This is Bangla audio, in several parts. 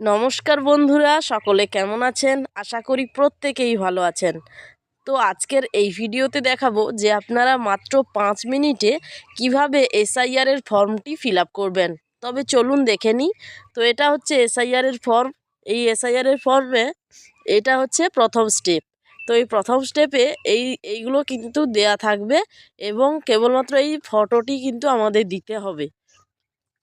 নমস্কার বন্ধুরা, সকলে কেমন আছেন? আশা করি প্রত্যেকেই ভালো আছেন। তো আজকের এই ভিডিওতে দেখাবো যে আপনারা মাত্র পাঁচ মিনিটে কীভাবে এসআইআর এর ফর্মটি ফিল করবেন। তবে চলুন দেখে নিই। তো এটা হচ্ছে এসআইআর এর ফর্ম। এই এসআইআর এর ফর্মে এটা হচ্ছে প্রথম স্টেপ। তো এই প্রথম স্টেপে এই, এইগুলো কিন্তু দেয়া থাকবে এবং কেবলমাত্র এই ফটোটি কিন্তু আমাদের দিতে হবে।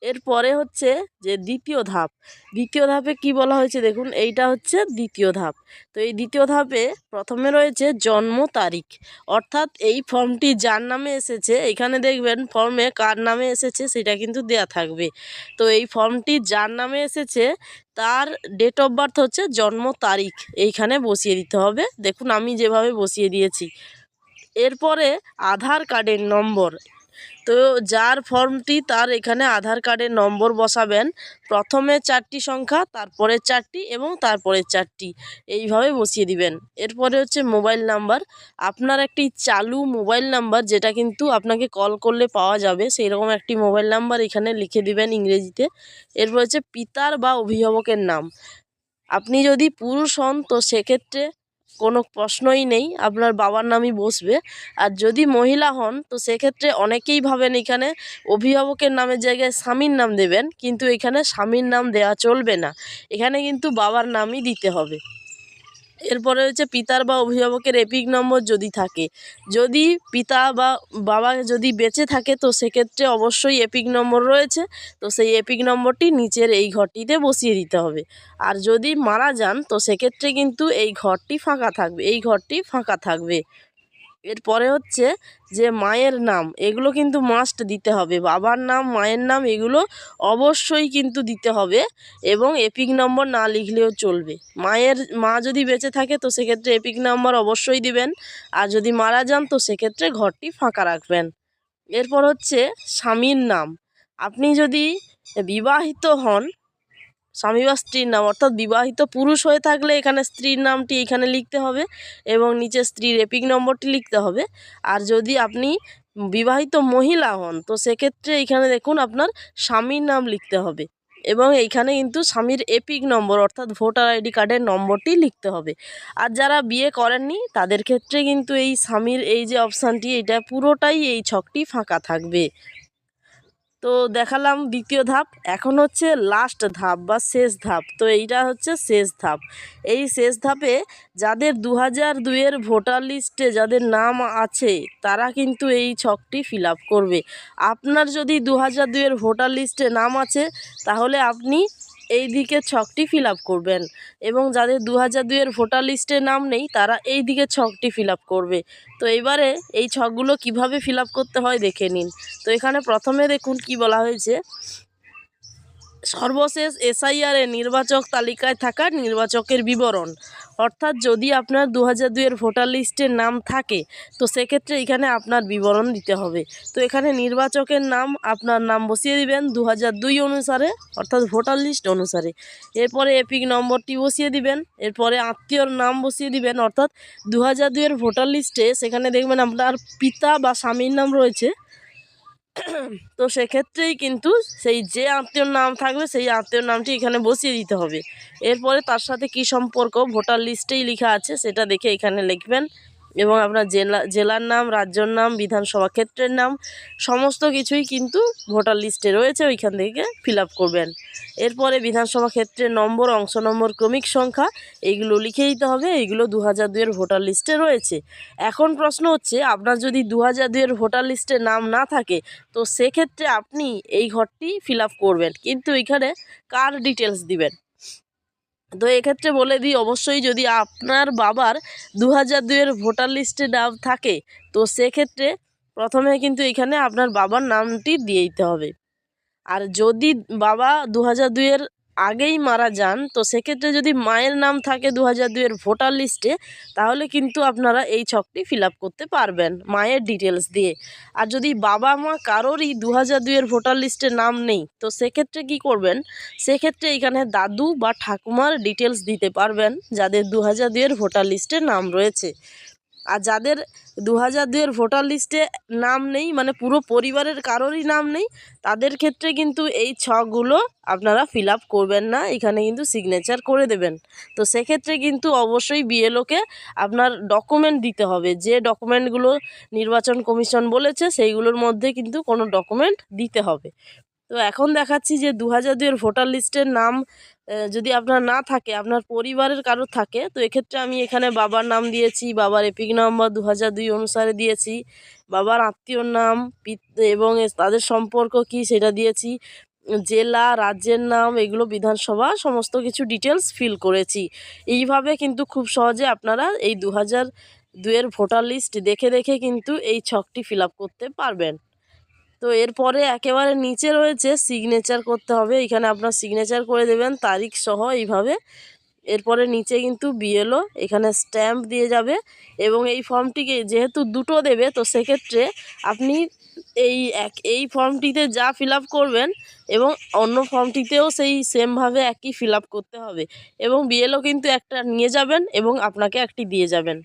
এরপরে হচ্ছে যে দ্বিতীয় ধাপ। দ্বিতীয় ধাপে কি বলা হয়েছে দেখুন, এইটা হচ্ছে দ্বিতীয় ধাপ। তো এই দ্বিতীয় ধাপে প্রথমে রয়েছে জন্ম তারিখ। অর্থাৎ এই ফর্মটি যার নামে এসেছে, এখানে দেখবেন ফর্মে কার নামে এসেছে সেটা কিন্তু দেয়া থাকবে। তো এই ফর্মটি যার নামে এসেছে, তার ডেট অফ বার্থ হচ্ছে জন্ম তারিখ। এইখানে বসিয়ে দিতে হবে। দেখুন আমি যেভাবে বসিয়ে দিয়েছি। এরপরে আধার কার্ডের নম্বর। তো যার ফর্মটি তার এখানে আধার কার্ডের নম্বর বসাবেন। প্রথমে চারটি সংখ্যা, তারপরে চারটি এবং তারপরে চারটি। এইভাবে বসিয়ে দিবেন। এরপরে হচ্ছে মোবাইল নাম্বার। আপনার একটি চালু মোবাইল নাম্বার যেটা কিন্তু আপনাকে কল করলে পাওয়া যাবে সেই রকম একটি মোবাইল নাম্বার এখানে লিখে দিবেন ইংরেজিতে। এরপর হচ্ছে পিতার বা অভিভাবকের নাম। আপনি যদি পুরুষ হন, তো সেক্ষেত্রে কোনো প্রশ্নই নেই, আপনার বাবার নামই বসবে। আর যদি মহিলা হন, তো সেক্ষেত্রে অনেকেই ভাবেন এখানে অভিভাবকের নামের জায়গায় স্বামীর নাম দেবেন, কিন্তু এখানে স্বামীর নাম দেওয়া চলবে না। এখানে কিন্তু বাবার নামই দিতে হবে। এরপরে হচ্ছে পিতার বা অভিভাবকের এপিক নম্বর যদি থাকে। যদি পিতা বা বাবা যদি বেঁচে থাকে, তো সেক্ষেত্রে অবশ্যই এপিক নম্বর রয়েছে। তো সেই এপিক নম্বরটি নিচের এই ঘরটিতে বসিয়ে দিতে হবে। আর যদি মারা যান, তো সেক্ষেত্রে কিন্তু এই ঘরটি ফাঁকা থাকবে, এই ঘরটি ফাঁকা থাকবে। এরপরে হচ্ছে যে মায়ের নাম, এগুলো কিন্তু মাস্ট দিতে হবে। বাবার নাম, মায়ের নাম, এগুলো অবশ্যই কিন্তু দিতে হবে এবং এপিক নম্বর না লিখলেও চলবে। মায়ের, মা যদি বেঁচে থাকে তো সেক্ষেত্রে এপিক নম্বর অবশ্যই দিবেন। আর যদি মারা যান তো সেক্ষেত্রে ঘরটি ফাঁকা রাখবেন। এরপর হচ্ছে স্বামীর নাম। আপনি যদি বিবাহিত হন স্বামী বা স্ত্রীর নাম, অর্থাৎ বিবাহিত পুরুষ হয়ে থাকলে এখানে স্ত্রীর নামটি এখানে লিখতে হবে এবং নিচে স্ত্রীর এপিক নম্বরটি লিখতে হবে। আর যদি আপনি বিবাহিত মহিলা হন, তো সেক্ষেত্রে এখানে দেখুন আপনার স্বামীর নাম লিখতে হবে এবং এইখানে কিন্তু স্বামীর এপিক নম্বর, অর্থাৎ ভোটার আইডি কার্ডের নম্বরটি লিখতে হবে। আর যারা বিয়ে করেননি, তাদের ক্ষেত্রে কিন্তু এই স্বামীর এই যে অপশানটি, এটা পুরোটাই এই ছকটি ফাঁকা থাকবে। তো দেখালাম দ্বিতীয় ধাপ, এখন হচ্ছে লাস্ট ধাপ বা শেষ ধাপ। তো এইটা হচ্ছে শেষ ধাপ। এই শেষ ধাপে যাদের দু হাজার দুইয়ের ভোটার লিস্টে যাদের নাম আছে, তারা কিন্তু এই ছকটি ফিল করবে। আপনার যদি দু হাজার দুইয়ের ভোটার লিস্টে নাম আছে, তাহলে আপনি এই দিকে ছকটি ফিল করবেন। এবং যাদের দু হাজার দুইয়ের ভোটার লিস্টে নাম নেই, তারা এই দিকে ছকটি ফিল করবে। তো এবারে এই ছকগুলো কীভাবে ফিল করতে হয় দেখে নিন। তো এখানে প্রথমে দেখুন কি বলা হয়েছে। সর্বশেষ এসআইআরে নির্বাচক তালিকায় থাকা নির্বাচকের বিবরণ। অর্থাৎ যদি আপনার দু হাজার দুইয়ের ভোটার লিস্টের নাম থাকে, তো সেক্ষেত্রে এখানে আপনার বিবরণ দিতে হবে। তো এখানে নির্বাচকের নাম, আপনার নাম বসিয়ে দিবেন দু হাজার দুই অনুসারে, অর্থাৎ ভোটার লিস্ট অনুসারে। এরপরে এপিক নম্বরটি বসিয়ে দিবেন, এরপরে আত্মীয়র নাম বসিয়ে দিবেন, অর্থাৎ দু হাজার দুইয়ের ভোটার লিস্টে সেখানে দেখবেন আপনার পিতা বা স্বামীর নাম রয়েছে। তো সেক্ষেত্রেই কিন্তু সেই যে আত্মীয়র নাম থাকবে, সেই আত্মীয়র নামটি এখানে বসিয়ে দিতে হবে। এরপরে তার সাথে কি সম্পর্ক? ভোটার লিস্টেই লেখা আছে, সেটা দেখে এখানে লিখবেন। এবং আপনার জেলা, জেলার নাম, রাজ্যর নাম, বিধানসভা ক্ষেত্রের নাম, সমস্ত কিছুই কিন্তু ভোটার লিস্টে রয়েছে, ওইখান থেকে ফিল করবেন। এরপরে বিধানসভা ক্ষেত্রের নম্বর, অংশ নম্বর, ক্রমিক সংখ্যা, এইগুলো লিখে দিতে হবে, এইগুলো দু হাজার দুইয়ের ভোটার লিস্টে রয়েছে। এখন প্রশ্ন হচ্ছে, আপনার যদি দু হাজার দুইয়ের ভোটার লিস্টে নাম না থাকে, তো সেক্ষেত্রে আপনি এই ঘরটি ফিল করবেন। কিন্তু এখানে কার ডিটেলস দিবেন? তো এক্ষেত্রে বলে দিই, অবশ্যই যদি আপনার বাবার দু হাজার দুইয়ের ভোটার লিস্টে নাম থাকে, তো সেক্ষেত্রে প্রথমে কিন্তু এখানে আপনার বাবার নামটি দিয়ে দিতে হবে। আর যদি বাবা দু হাজার দুইয়ের আগেই মারা যান, তো সেক্ষেত্রে যদি মায়ের নাম থাকে দু হাজার দুইয়ের ভোটার লিস্টে তাহলে কিন্তু আপনারা এই ছকটি ফিল করতে পারবেন মায়ের ডিটেলস দিয়ে। আর যদি বাবা মা কারোরই দু হাজার দুইয়ের ভোটার লিস্টে নাম নেই, তো সেক্ষেত্রে কি করবেন? সেক্ষেত্রে এখানে দাদু বা ঠাকুমার ডিটেলস দিতে পারবেন, যাদের দু হাজার দুইয়ের ভোটার লিস্টে নাম রয়েছে। আর যাদের দু হাজার দুইয়ের ভোটার লিস্টে নাম নেই মানে পুরো পরিবারের কারোরই নাম নেই, তাদের ক্ষেত্রে কিন্তু এই ছকগুলো আপনারা ফিল করবেন না, এখানে কিন্তু সিগনেচার করে দেবেন। তো সেক্ষেত্রে কিন্তু অবশ্যই বিএলওকে আপনার ডকুমেন্ট দিতে হবে। যে ডকুমেন্টগুলো নির্বাচন কমিশন বলেছে, সেইগুলোর মধ্যে কিন্তু কোনো ডকুমেন্ট দিতে হবে। তো এখন দেখাচ্ছি যে দু হাজার দুইয়ের ভোটার লিস্টের নাম যদি আপনার না থাকে, আপনার পরিবারের কারোর থাকে, তো এক্ষেত্রে আমি এখানে বাবার নাম দিয়েছি, বাবার এপিক নাম্বার দু হাজার দুই অনুসারে দিয়েছি, বাবার আত্মীয়র নাম এবং তাদের সম্পর্ক কি সেটা দিয়েছি, জেলা, রাজ্যের নাম, এগুলো বিধানসভা, সমস্ত কিছু ডিটেলস ফিল করেছি। এইভাবে কিন্তু খুব সহজে আপনারা এই দু হাজার দুয়ের ভোটার লিস্ট দেখে দেখে কিন্তু এই ছকটি ফিল করতে পারবেন। তো এরপরে একেবারে নিচে রয়েছে সিগনেচার করতে হবে। এখানে আপনার সিগনেচার করে দেবেন তারিখ সহ এইভাবে। এরপরে নিচে কিন্তু বিএলও এখানে স্ট্যাম্প দিয়ে যাবে এবং এই ফর্মটিকে যেহেতু দুটো দেবে, তো সেক্ষেত্রে আপনি এই এক, এই ফর্মটিতে যা ফিল করবেন এবং অন্য ফর্মটিতেও সেই সেমভাবে একই ফিল করতে হবে এবং বিএলও কিন্তু একটা নিয়ে যাবেন এবং আপনাকে একটি দিয়ে যাবেন।